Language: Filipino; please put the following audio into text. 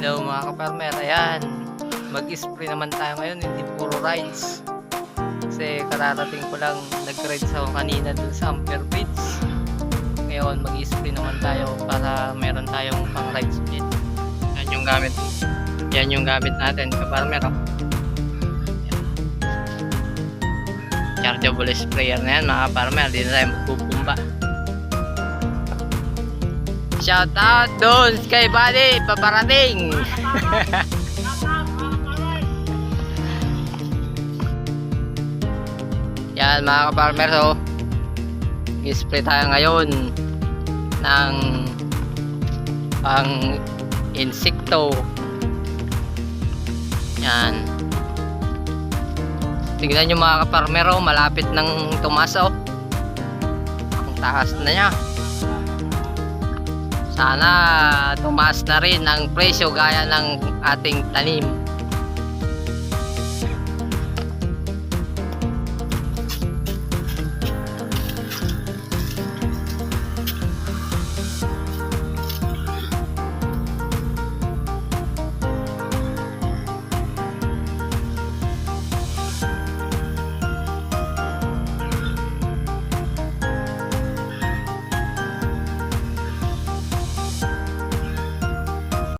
Hello mga kaparmer, ayan. Mag-spray naman tayo ngayon, hindi puro rides. Kasi kararating ko lang nag-ride sa kanina dun sa Ampere Beach. Ngayon mag-spray naman tayo para meron tayong pang rides ulit. Yan yung gamit. Yan yung gamit natin kaparmer. Oh. Chargeable sprayer na yan mga kaparmer, di na tayo magpupumba. Shout out doon kay Buddy, paparating. Yan mga ka-farmer, so i-spray tayo ngayon ng pang insekto. Yan. Tignan nyo mga ka-farmer, oh, malapit ng tumas oh. Ang taas na niya sana tumaas na rin ang presyo gaya ng ating tanim